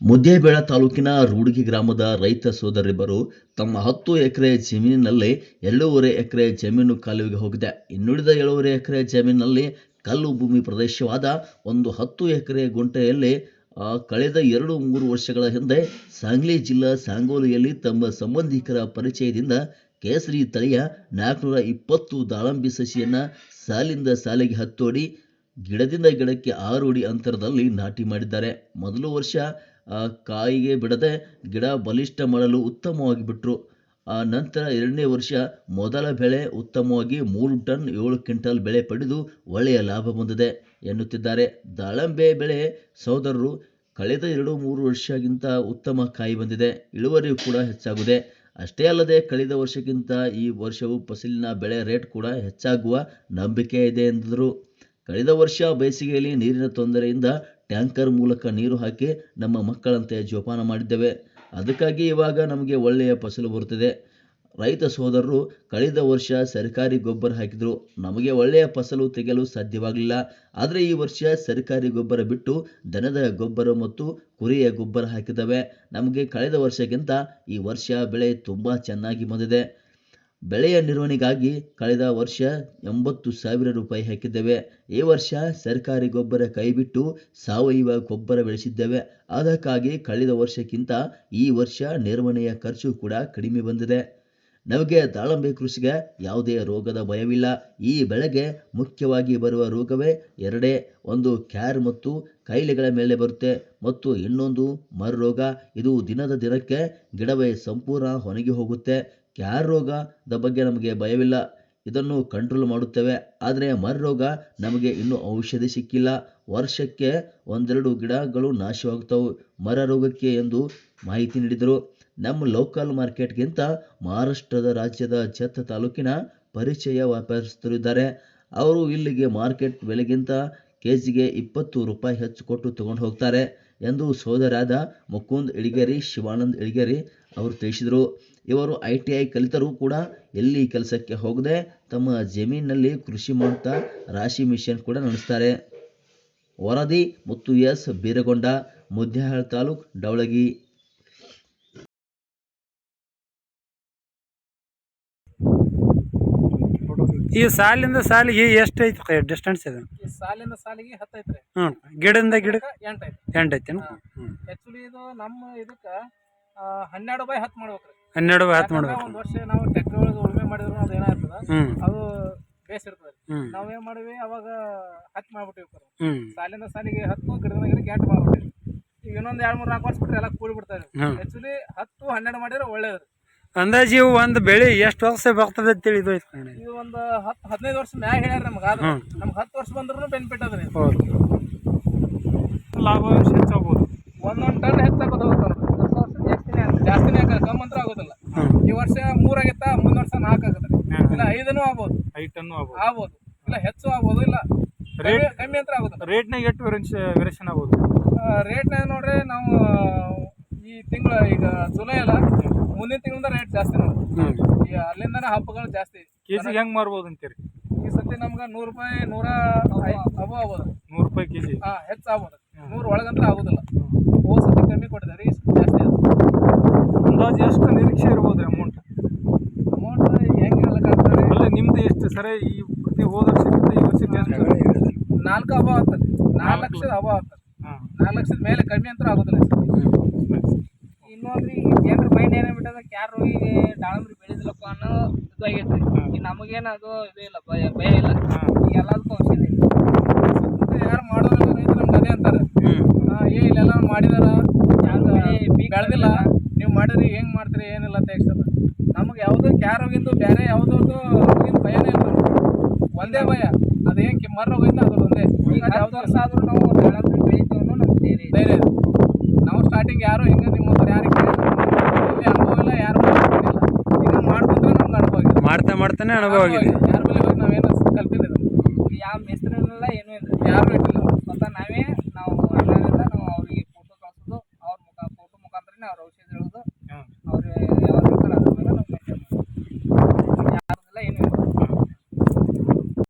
ಮುದ್ದೇಬೇಳ ತಾಲೂಕಿನ ರೂಡ್ಗಿ ಗ್ರಾಮದ ರೈತ ಸೋದರಿಬ್ಬರು ತಮ್ಮ ಹತ್ತು ಎಕರೆ ಜಮೀನಿನಲ್ಲಿ ಎರಡೂವರೆ ಎಕರೆ ಜಮೀನು ಕಾಲುವೆಗೆ ಹೋಗಿದೆ. ಇನ್ನುಳಿದ ಏಳೂವರೆ ಎಕರೆ ಜಮೀನಿನಲ್ಲಿ ಕಲ್ಲು ಭೂಮಿ ಪ್ರದೇಶವಾದ ಒಂದು ಹತ್ತು ಎಕರೆ ಗುಂಟೆಯಲ್ಲಿ ಕಳೆದ ಎರಡು ಮೂರು ವರ್ಷಗಳ ಹಿಂದೆ ಸಾಂಗ್ಲಿ ಜಿಲ್ಲಾ ಸಾಂಗೋಲಿಯಲ್ಲಿ ತಮ್ಮ ಸಂಬಂಧಿಕರ ಪರಿಚಯದಿಂದ ಕೇಸರಿ ತಳಿಯ ನಾಲ್ಕುನೂರ ಇಪ್ಪತ್ತು ದಾಳಂಬಿ ಸಸಿಯನ್ನು ಸಾಲಿಂದ ಸಾಲಿಗೆ ಹತ್ತೋಡಿ, ಗಿಡದಿಂದ ಗಿಡಕ್ಕೆ ಆರು ಅಡಿ ಅಂತರದಲ್ಲಿ ನಾಟಿ ಮಾಡಿದ್ದಾರೆ. ಮೊದಲು ವರ್ಷ ಕಾಯಿಗೆ ಬಿಡದೆ ಗಿಡ ಬಲಿಷ್ಠ ಮಾಡಲು ಉತ್ತಮವಾಗಿ ಬಿಟ್ಟರು ಆ ನಂತರ ಎರಡನೇ ವರ್ಷ ಮೊದಲ ಬೆಳೆ ಉತ್ತಮವಾಗಿ ಮೂರು ಟನ್ ಏಳು ಕ್ವಿಂಟಲ್ ಬೆಳೆ ಪಡೆದು ಒಳ್ಳೆಯ ಲಾಭ ಬಂದಿದೆ ಎನ್ನುತ್ತಿದ್ದಾರೆ. ದಾಳಂಬೆ ಬೆಳೆ ಸಹೋದರರು ಕಳೆದ ಎರಡು ಮೂರು ವರ್ಷಕ್ಕಿಂತ ಉತ್ತಮ ಕಾಯಿ ಬಂದಿದೆ. ಇಳುವರಿ ಕೂಡ ಹೆಚ್ಚಾಗಿದೆ. ಅಷ್ಟೇ ಅಲ್ಲದೆ ಕಳೆದ ವರ್ಷಕ್ಕಿಂತ ಈ ವರ್ಷವು ಫಸಲಿನ ಬೆಳೆ ರೇಟ್ ಕೂಡ ಹೆಚ್ಚಾಗುವ ನಂಬಿಕೆ ಇದೆ ಎಂದರು. ಕಳೆದ ವರ್ಷ ಬೇಸಿಗೆಯಲ್ಲಿ ನೀರಿನ ತೊಂದರೆಯಿಂದ ಟ್ಯಾಂಕರ್ ಮೂಲಕ ನೀರು ಹಾಕಿ ನಮ್ಮ ಮಕ್ಕಳಂತೆ ಜೋಪಾನ ಮಾಡಿದ್ದೇವೆ. ಅದಕ್ಕಾಗಿ ಇವಾಗ ನಮಗೆ ಒಳ್ಳೆಯ ಫಸಲು ಬರುತ್ತಿದೆ. ರೈತ ಸೋದರರು ಕಳೆದ ವರ್ಷ ಸರ್ಕಾರಿ ಗೊಬ್ಬರ ಹಾಕಿದರು. ನಮಗೆ ಒಳ್ಳೆಯ ಫಸಲು ತೆಗೆಯಲು ಸಾಧ್ಯವಾಗಲಿಲ್ಲ. ಆದರೆ ಈ ವರ್ಷ ಸರ್ಕಾರಿ ಗೊಬ್ಬರ ಬಿಟ್ಟು ದನದ ಗೊಬ್ಬರ ಮತ್ತು ಕುರಿಯ ಗೊಬ್ಬರ ಹಾಕಿದ್ದಾವೆ. ನಮಗೆ ಕಳೆದ ವರ್ಷಕ್ಕಿಂತ ಈ ವರ್ಷ ಬೆಳೆ ತುಂಬ ಚೆನ್ನಾಗಿ ಬಂದಿದೆ. ಬೆಳೆಯ ನಿರ್ವಹಣೆಗಾಗಿ ಕಳೆದ ವರ್ಷ ಎಂಬತ್ತು ಸಾವಿರ ರೂಪಾಯಿ ಹಾಕಿದ್ದೇವೆ. ಈ ವರ್ಷ ಸರ್ಕಾರಿ ಗೊಬ್ಬರ ಕೈಬಿಟ್ಟು ಸಾವಯವ ಗೊಬ್ಬರ ಬೆಳೆಸಿದ್ದೇವೆ. ಅದಕ್ಕಾಗಿ ಕಳೆದ ವರ್ಷಕ್ಕಿಂತ ಈ ವರ್ಷ ನಿರ್ವಹಣೆಯ ಖರ್ಚು ಕೂಡ ಕಡಿಮೆ ಬಂದಿದೆ. ನಮಗೆ ದಾಳಂಬೆ ಕೃಷಿಗೆ ಯಾವುದೇ ರೋಗದ ಭಯವಿಲ್ಲ. ಈ ಬೆಳೆಗೆ ಮುಖ್ಯವಾಗಿ ಬರುವ ರೋಗವೇ ಎರಡೇ. ಒಂದು ಕ್ಯಾರ್ ಮತ್ತು ಕಾಯಿಲೆಗಳ ಮೇಲೆ ಬರುತ್ತೆ. ಮತ್ತು ಇನ್ನೊಂದು ಮರರೋಗ. ಇದು ದಿನದ ದಿನಕ್ಕೆ ಗಿಡವೇ ಸಂಪೂರ್ಣ ಒಣಗಿ ಹೋಗುತ್ತೆ. ಕ್ಯಾರ್ ರೋಗದ ಬಗ್ಗೆ ನಮಗೆ ಭಯವಿಲ್ಲ. ಇದನ್ನು ಕಂಟ್ರೋಲ್ ಮಾಡುತ್ತೇವೆ. ಆದರೆ ಮರ ರೋಗ ನಮಗೆ ಇನ್ನೂ ಔಷಧಿ ಸಿಕ್ಕಿಲ್ಲ. ವರ್ಷಕ್ಕೆ ಒಂದೆರಡು ಗಿಡಗಳು ನಾಶವಾಗ್ತವೆ ಮರ ರೋಗಕ್ಕೆ ಎಂದು ಮಾಹಿತಿ ನೀಡಿದರು. ನಮ್ಮ ಲೋಕಲ್ ಮಾರ್ಕೆಟ್ಗಿಂತ ಮಹಾರಾಷ್ಟ್ರದ ರಾಜ್ಯದ ಛತ್ ತಾಲೂಕಿನ ಪರಿಚಯ ವ್ಯಾಪಾರಸ್ಥರು ಇದ್ದಾರೆ. ಅವರು ಇಲ್ಲಿಗೆ ಮಾರ್ಕೆಟ್ ಬೆಲೆಗಿಂತ ಕೆ ಜಿಗೆ ಇಪ್ಪತ್ತು ರೂಪಾಯಿ ಹೆಚ್ಚು ಕೊಟ್ಟು ತಗೊಂಡು ಹೋಗ್ತಾರೆ. ಎಂದು ಸೋದರಾದ ಮುಕುಂದ್ ಇಳಿಗೇರಿ, ಶಿವಾನಂದ್ ಇಳಿಗೇರಿ ಅವರು ತಿಳಿಸಿದರು. ಇವರು ಐ ಟಿ ಐ ಕಲಿತರೂ ಕೂಡ ಎಲ್ಲಿ ಕೆಲಸಕ್ಕೆ ಹೋಗದೆ ತಮ್ಮ ಜಮೀನಿನಲ್ಲಿ ಕೃಷಿ ಮಾಡುತ್ತಾ ರಾಶಿ ಮಿಷನ್ ಕೂಡ ನಡೆಸ್ತಾರೆ. ವರದಿ ಮುತ್ತು ಎಸ್. ಬೀರಗೊಂಡ ಮುದ್ದೇಹಾಳ್ ತಾಲೂಕ್ ಡವಳಗಿ. ಈ ಸಾಲಿಂದ ಸಾಲಿಗೆ ಎಷ್ಟು ಐತಿ ಡಿಸ್ಟೆನ್ಸ್ ಇದೆ? ಈ ಸಾಲಿಂದ ಸಾಲಿಗೆ ಹತ್ತು ಐತ್ರಿ. ಹ್ಞೂ ಗಿಡದಿಂದ ಗಿಡ ಎಂಟು ಐತಿ ಎಂಟು ಐತಿ ಆಕ್ಚುಲಿ ಇದು ನಮ್ಮ ಇದಕ್ಕ ಆ, ಹನ್ನೆರಡು ಬೈ ಹತ್ತು ಮಾಡ್ಬೇಕ್ರಿ. ಹನ್ನೆರಡು ಹತ್ತು ಯಾಕಂದ್ರೆ ಮಾಡ್ಬೇಕು. ಒಂದ್ ವರ್ಷ ನಾವು ಟ್ರ್ಯಾಕ್ಟರ್ ಒಳಗೆ ಉಳುಮೆ ಮಾಡಿದ್ರು ಅದು ಏನಾಗ್ತದ ಹ್ಞೂ ಅದು ಬೇಸ್ ಇರ್ತದೆ. ಹ್ಞೂ ನಾವೇನ್ ಮಾಡಿವಿ ಅವಾಗ ಹತ್ತು ಮಾಡ್ಬಿಟ್ಟಿವಿ ಸರ್ ಹ್ಞೂ ಸಾಲಿಂದ ಸಾಲಿಗೆ ಹತ್ತು ಗಿಡದ ಗಿಡಕ್ಕೆ ಎಂಟು ಮಾಡ್ಬಿಟ್ಟಿವಿ. ಈಗ ಇನ್ನೊಂದ್ ಎರಡ್ ಮೂರ್ ನಾಲ್ಕು ವರ್ಷ ಬಿಟ್ರೆ ಎಲ್ಲ ಕೂಡಿ ಬಿಡ್ತಾರೆ. ಆಕ್ಚುಲಿ ಹತ್ತು ಹನ್ನೆರಡು ಮಾಡಿದ್ರೆ ಒಳ್ಳೇದು ಅಂದಾಜು ಇವು ಒಂದು ಬೆಳೆ ಎಷ್ಟು ವರ್ಷ ಬರ್ತದೆ ಅಂತ ತಿಳಿದು ಐತೆ. ಇದು ಒಂದು ಹತ್ತು ಹದಿನೈದು ವರ್ಷ ಮ್ಯಾಗ ಹೇಳ್ಯಾರ ನಮ್ಗೆ ಹ್ಮ್. ನಮ್ಗೆ ಹತ್ತು ವರ್ಷ ಬಂದ್ರೂ ಬೆನಿಫಿಟ್ ಅದ್ರಿ ಹೌದು. ಲಾಭ ಹೆಚ್ಚಾಗ್ಬೋದು ಒಂದೊಂದು ಟನ್ ಹೆಚ್ಚಾಗೋದು ಜಾಸ್ತಿನೇ ಆಗುತ್ತೆ ಜಾಸ್ತಿನೇ ಆಗ ಕಮ್ಮಿ ಅಂತ ಆಗೋದಿಲ್ಲ. ಹ್ಮ್. ಈ ವರ್ಷ ಮೂರಾಗಿತ್ತ ಆಗೈತಾ ಮುಂದಿನ ವರ್ಷ ನಾಲ್ಕು ಆಗುತ್ತೆ ಇಲ್ಲ ಐದನು ಆಗ್ಬೋದು. ಐದು ಟನ್ ಆಗ್ಬೋದು. ಆಗ್ಬೋದು. ಇಲ್ಲ ಹೆಚ್ಚು ಆಗ್ಬೋದು ಇಲ್ಲ. ಕಮ್ಮಿ ಕಮ್ಮಿ ಅಂತ ಆಗೋದಿಲ್ಲ. ರೇಟ್ನಾಗ ಎಷ್ಟು ವೇರಿಯನ್ಸ್ ವೇರಿಯೇಷನ್ ಆಗ್ಬೋದು? ರೇಟ್ನಾಗ ನೋಡ್ರಿ ನಾವು ಈ ತಿಂಗಳು ಈಗ ಜುಲೈ ಅಲ್ಲ ಮುಂದಿನ ತಿಂಗಳಿಂದ ರೇಟ್ ಜಾಸ್ತಿ ನೋಡಿ. ಈಗ ಅಲ್ಲಿಂದನೇ ಹಬ್ಬಗಳು ಜಾಸ್ತಿ. ಕೆಜಿ ಹೆಂಗ್ ಮಾರ್ಬೋದು ಅಂತೀರಿ? ಈ ಸತಿ ನಮ್ಗೆ ನೂರು ರೂಪಾಯಿ ನೂರ ಅಬೋ ಆಗ್ಬೋದು. ನೂರು ರೂಪಾಯಿ ಕೆಜಿ ಹಾ ಹೆಚ್ಚು ಆಗ್ಬೋದು. ನೂರು ಒಳಗಂದ್ರೆ ಆಗೋದಿಲ್ಲ. ಹೋದ ಸತಿ ಕಮ್ಮಿ ಕೊಟ್ಟಿದ್ದಾರೆ ಸತಿ ಜಾಸ್ತಿ ಅಂದಾಜು ಎಷ್ಟು ನಿರೀಕ್ಷೆ ಇರ್ಬೋದು ರೀ ಅಮೌಂಟ್ ಅಮೌಂಟ್ ಹೆಂಗೆ ಹೇಳಕ್ಕಾಗ್ತದೆ ಅಲ್ಲ ನಿಮ್ದು ಎಷ್ಟು ಸರಿ ಈ ಪ್ರತಿ ಹೋದ ವರ್ಷಕ್ಕಿಂತ ಈ ವರ್ಷಕ್ಕೆ ಎಷ್ಟು? ನಾಲ್ಕು ಹಬ್ಬ ಆಗ್ತದೆ. ನಾಲ್ಕು ಲಕ್ಷದ ಹಬ್ಬ ಆಗ್ತದೆ. ನಾಲ್ಕು ಲಕ್ಷದ ಮೇಲೆ ಕಮ್ಮಿ ಅಂತ ಆಗೋದಿಲ್ಲ ಈ. ಇನ್ನೊಂದ್ರಿ ಜನರ ಮೈಂಡ್ ಏನಾಗ್ಬಿಟ್ಟದ ಕ್ಯಾರ್ ಹೋಗಿ ದಾಳಂಬ್ರಿ ಬೆಳೆದಿಲ್ಲಪ್ಪ ಅನ್ನೋ ಇದಾಗೈತ್ರಿ ಈಗ ನಮಗೇನು ಅದು ಇದು ಇಲ್ಲ ಭಯ ಭಯ ಇಲ್ಲ. ಈಗ ಎಲ್ಲದಕ್ಕೂ ಔಷಧಿ ಯಾರು ಮಾಡೋರು ರೈತರು ನಮ್ಗೆ ಅದೇ ಅಂತಾರೆ. ಏ ಇಲ್ಲೆಲ್ಲ ಮಾಡಿದಾರ. ಯಾರು ಬೆಳೆದಿಲ್ಲ. ನೀವು ಮಾಡಿದ್ರಿ ಹೆಂಗೆ ಮಾಡ್ತೀರಿ ಏನಿಲ್ಲ ಅಂತ ಹೇಳ್ತಾರೆ ನಮಗೆ ಯಾವುದು ಕ್ಯಾರೋಗಿಂದು ಹೋಗಿದ್ದು ಬೇರೆ ಯಾವುದೋ ಹೋಗಿದ್ದು ಭಯನೇ ಇಲ್ಲ ಒಂದೇ ಭಯ. ಅದೇನು ಮರ ಹೋಗಿಲ್ಲ ಅದು ಒಂದೇ. ಯಾವ್ದು ವರ್ಷ ಆದರೂ ನಾವು ದಾಳಂಬ್ರಿ ಧೈರ್ಯ. ನಾವು ಸ್ಟಾರ್ಟಿಂಗ್ ಯಾರು ಹಿಂಗೆ ನಿಮ್ಮ ಹತ್ರ ಯಾರು ಇಲ್ಲಿ ಅನುಭವ ಇಲ್ಲ ಯಾರು ಈಗ ಮಾಡ್ಕೊಂಡ್ರೆ ನಮ್ಗೆ ಅನುಭವ ಆಗಿದೆ. ಮಾಡ್ತಾ ಮಾಡ್ತಾನೆ ಅನುಭವ ಆಗಿದೆ. ಯಾರ ಮೇಲೆ ಹೋಗಿ ನಾವೇನು ಕಲ್ತಿಲ್ಲ ಯಾವ ಮೆಸ್ತ್ರಿಲ್ಲ ಏನೂ ಇಲ್ಲ. ಯಾರು ಇಟ್ಟಿಲ್ಲ. ನಾವೇ ನಾವು